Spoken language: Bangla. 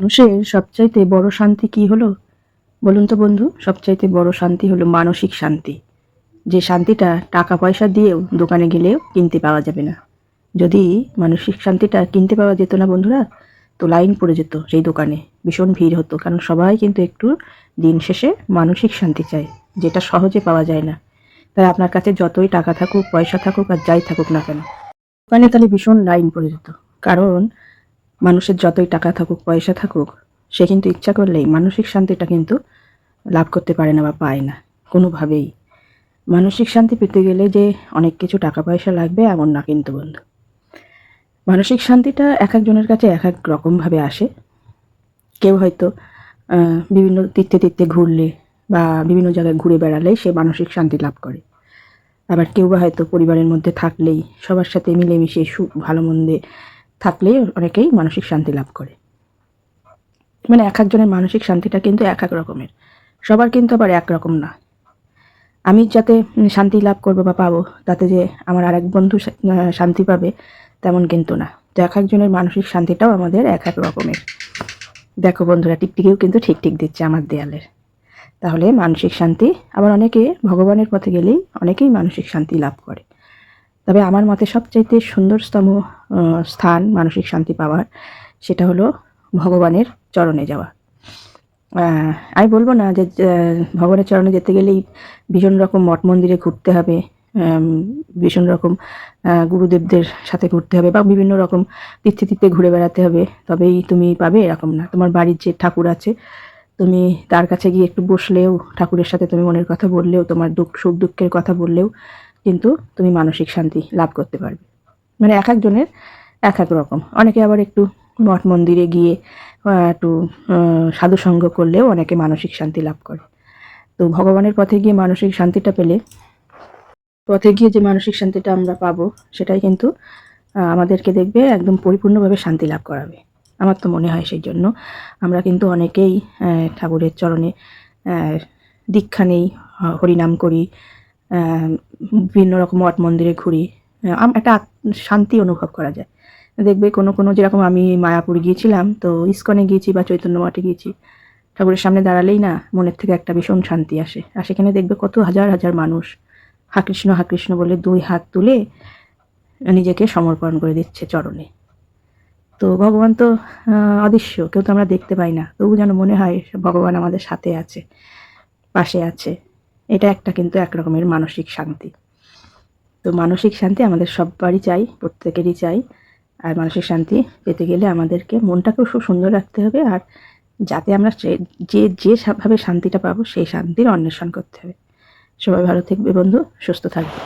মানুষের সবচাইতে বড় শান্তি কি হলো? বলুন তো বন্ধু, সবচাইতে বড় শান্তি হলো মানসিক শান্তি। যে শান্তিটা টাকা পয়সা দিয়েও দোকানে গেলেও কিনতে পাওয়া যাবে না। যদি মানসিক শান্তিটা কিনতে পাওয়া যেত না বন্ধুরা, তো লাইন পড়ে যেত সেই দোকানে। ভীষণ ভিড় হতো, কারণ সবাই কিন্তু একটু দিন শেষে মানসিক শান্তি চায়, যেটা সহজে পাওয়া যায় না। তাই আপনার কাছে যতই টাকা থাকুক, পয়সা থাকুক আর যাই থাকুক না কেন, দোকানে তাহলে ভীষণ লাইন পড়ে যেত। কারণ মানুষের যতই টাকা থাকুক, পয়সা থাকুক, সে কিন্তু ইচ্ছা করলেই মানসিক শান্তিটা কিন্তু লাভ করতে পারে না বা পায় না, কোনোভাবেই। মানসিক শান্তি পেতে গেলে যে অনেক কিছু টাকা পয়সা লাগবে, এমন না কিন্তু বন্ধু। মানসিক শান্তিটা এক একজনের কাছে এক এক রকমভাবে আসে। কেউ হয়তো বিভিন্ন তীর্থে তীর্থে ঘুরলে বা বিভিন্ন জায়গায় ঘুরে বেড়ালেই সে মানসিক শান্তি লাভ করে। আবার কেউ বা হয়তো পরিবারের মধ্যে থাকলেই সবার সাথে মিলেমিশে সু, ভালো মন্দে থাকলেই অনেকেই মানসিক শান্তি লাভ করে। মানে এক একজনের মানসিক শান্তিটা কিন্তু এক এক রকমের। সবার কিন্তু আবার এক রকম না। আমি যাতে শান্তি লাভ করব বা পাবো, তাতে যে আমার আরেক বন্ধু শান্তি পাবে, তেমন কিন্তু না। তো এক একজনের মানসিক শান্তিটাও আমাদের এক এক রকমের। দেখো বন্ধুরা, টিকটিকিও কিন্তু ঠিক ঠিক দিচ্ছে আমার দেয়ালের। তাহলে মানসিক শান্তি আবার অনেকে ভগবানের পথে গেলেই অনেকেই মানসিক শান্তি লাভ করে। তবে আমার মতে সবচাইতে সুন্দরতম স্থান মানসিক শান্তি পাওয়ার সেটা হলো ভগবানের চরণে যাওয়া। আমি বলব না যে ভগবানের চরণে যেতে গেলেই ভীষণ রকম মঠ মন্দিরে ঘুরতে হবে ভীষণ রকম গুরুদেবদের সাথে ঘুরতে হবে বা বিভিন্ন রকম তীর্থে তীর্থে ঘুরে বেড়াতে হবে। তবেই তুমি পাবে এরকম না। তোমার বাড়ির যে ঠাকুর আছে, তুমি তার কাছে গিয়ে একটু বসলেও, ঠাকুরের সাথে তুমি মনের কথা বললেও, তোমার দুঃখ সুখ দুঃখের কথা বললেও কিন্তু তুমি মানসিক শান্তি লাভ করতে পারবে। মানে এক একজনের এক এক রকম। অনেকে আবার একটু মঠ মন্দিরে গিয়ে একটু আহ, সাধুসঙ্গ করলেও অনেকে মানসিক শান্তি লাভ করে। তো ভগবানের পথে গিয়ে মানসিক শান্তিটা পেলে পথে গিয়ে যে মানসিক শান্তিটা আমরা পাবো সেটাই কিন্তু আমাদেরকে দেখবে একদম পরিপূর্ণভাবে শান্তি লাভ করাবে। আমার তো মনে হয় সেই জন্য। আমরা কিন্তু অনেকেই ঠাকুরের চরণে দীক্ষা নেই হরিনাম করি বিভিন্ন রকম মঠ মন্দিরে ঘুরি। একটা শান্তি অনুভব করা যায়। দেখবে কোনো কোনো যেরকম আমি মায়াপুর গিয়েছিলাম, তো ইস্কনে গিয়েছি বা চৈতন্য মঠে গিয়েছি, ঠাকুরের সামনে দাঁড়ালেই না মনের থেকে একটা ভীষণ শান্তি আসে। আর সেখানে দেখবে কত হাজার হাজার মানুষ, হা কৃষ্ণ হা কৃষ্ণ বলে দুই হাত তুলে নিজেকে সমর্পণ করে দিচ্ছে চরণে। তো ভগবান তো অদৃশ্য কেউ তো আমরা দেখতে পাই না। তবু যেন মনে হয় ভগবান আমাদের সাথে আছে, পাশে আছে। এটা একটা কিন্তু এক রকমের মানসিক শান্তি। তো মানসিক শান্তি আমাদের সবারই চাই, প্রত্যেকেরই চাই। আর মানসিক শান্তি পেতে গেলে আমাদেরকে মনটাকেও খুব সুন্দর রাখতে হবে আর যাতে আমরা যে যেভাবে শান্তিটা পাবো সেই শান্তির অন্বেষণ করতে হবে। সবাই ভালো থাকবে বন্ধু, সুস্থ থাকবে।